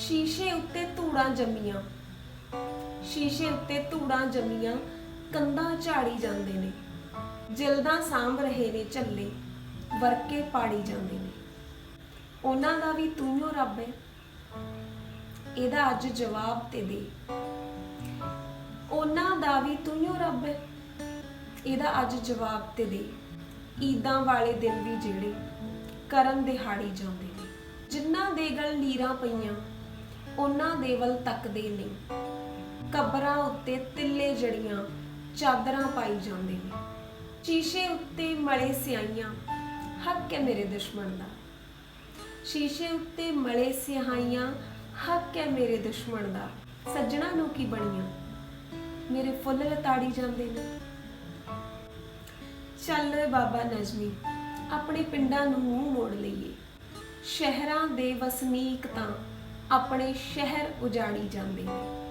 ਸ਼ੀਸ਼ੇ ਉੱਤੇ ਧੂੜਾਂ ਜੰਮੀਆਂ। ਸ਼ੀਸ਼ੇ ਉੱਤੇ ਧੂੜਾਂ ਜੰਮੀਆਂ, ਕੰਧਾਂ ਝਾੜੀ ਜਾਂਦੇ ਨੇ। ਜਿਲਦਾਂ ਸਾਂਭ ਰਹੇ ਨੇ ਝੱਲੇ, ਵਰਕੇ ਪਾੜੀ ਜਾਂਦੇ ਨੇ। ਉਹਨਾਂ ਦਾ ਵੀ ਤੂੰ ਹੀ ਰੱਬ ਹੈ ਇਹਦਾ ਅੱਜ ਜਵਾਬ ਤੇ ਦੇ। ਉਹਨਾਂ ਦਾ ਵੀ ਤੂੰ ਹੀ ਰੱਬ ਹੈ ਇਹਦਾ ਅੱਜ ਜਵਾਬ ਤੇ ਦੇ। ਈਦਾਂ ਵਾਲੇ ਦਿਨ ਵੀ ਜਿਹੜੇ ਕਰਨ ਦਿਹਾੜੀ ਜਾਂਦੇ ਨੇ। ਜਿਨ੍ਹਾਂ ਦੇ ਗਲ ਲੀਰਾਂ ਪਈਆਂ ਉਹਨਾਂ ਦੇ ਵੱਲ ਤੱਕਦੇ ਨਹੀਂ ਕਬਰਾਂ ਉੱਤੇ ਤਿੱਲੇ ਜੜੀਆਂ ਚਾਦਰਾਂ ਪਾਈ ਜਾਂਦੇ ਨੇ। ਸ਼ੀਸ਼ੇ ਉੱਤੇ ਮਲੇ ਸਿਆਈਆਂ ਹੱਕ ਹੈ ਮੇਰੇ ਦੁਸ਼ਮਣ ਦਾ। ਸ਼ੀਸ਼ੇ ਉੱਤੇ ਮਲੇ ਸਿਆਹੀਆਂ, ਹੱਕ ਹੈ ਮੇਰੇ ਦੁਸ਼ਮਣ ਦਾ। ਸੱਜਣਾ ਨੂੰ ਕੀ ਬਣੀਆਂ? ਮੇਰੇ ਫੁੱਲ ਲਤਾੜੀ ਜਾਂਦੇ ਨੇ। ਚੱਲ ਬਾਬਾ ਨਜ਼ਮੀ, ਆਪਣੇ ਪਿੰਡਾਂ ਨੂੰ ਮੂੰਹ ਮੋੜ ਲਈਏ। ਸ਼ਹਿਰਾਂ ਦੇ ਵਸਨੀਕ ਤਾਂ ਆਪਣੇ ਸ਼ਹਿਰ ਉਜਾੜੀ ਜਾਂਦੇ ਨੇ